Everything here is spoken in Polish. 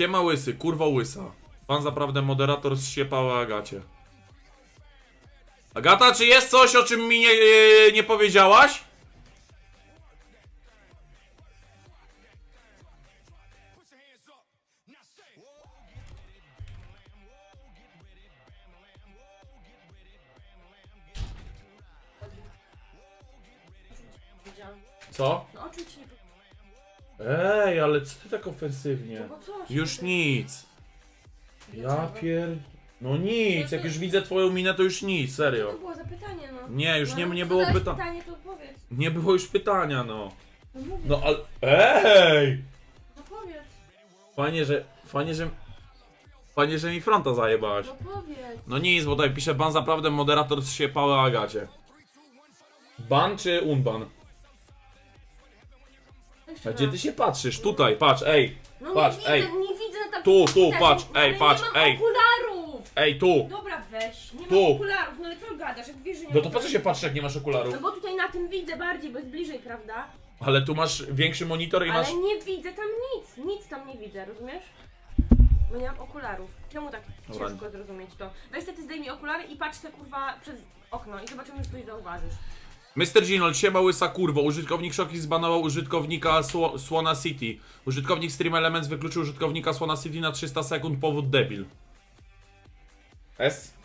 Siema łysy, kurwa łysa. Pan zaprawdę moderator zsiepał Agacie. Agata, czy jest coś, o czym mi nie, e, nie powiedziałaś? Co? No o czym ci nie? Ej, ale co ty tak ofensywnie? No bo co? Już nic. Ja Dlaczego? pier... No nic, jak już widzę twoją minę, to już nic, To serio. było zapytanie, no. Nie, już no, nie, ale nie co było pytań. pytanie, to powiedz. Nie było już pytania, no. No mówię, No ale... Ej! no powiedz. Fajnie, że... Fajnie, że... Fajnie, że mi fronta zajebałaś. No powiedz. No nic, bo tutaj pisze ban zaprawdę moderator zsiepały Agacie. Ban czy unban? Jeszcze A gdzie raz. ty się patrzysz? Tutaj, patrz, ej. No patrz, nie widzę, ej. nie widzę takim Tu, tu, patrz, ale ej, patrz, nie mam ej. okularów! Ej, tu. Dobra, weź. Nie Tu. mam okularów, no ale co gadasz, jak wiesz, że nie No mam to po co się okularów? patrzy, jak nie masz okularów? No bo tutaj na tym widzę bardziej, bo jest bliżej, prawda? Ale tu masz większy monitor i masz... Ale nie widzę tam nic, nic tam nie widzę, rozumiesz? Bo nie mam okularów. Czemu tak Dobra. ciężko zrozumieć to? Weź sobie ty zdejmij okulary i patrz se kurwa przez okno i zobaczymy, czy coś zauważysz. Mr. Ginol, siema łysa kurwo. Użytkownik Szoki zbanował użytkownika Sło Słona City. Użytkownik Stream Elements wykluczył użytkownika Słona City na 300 sekund, powód debil. S?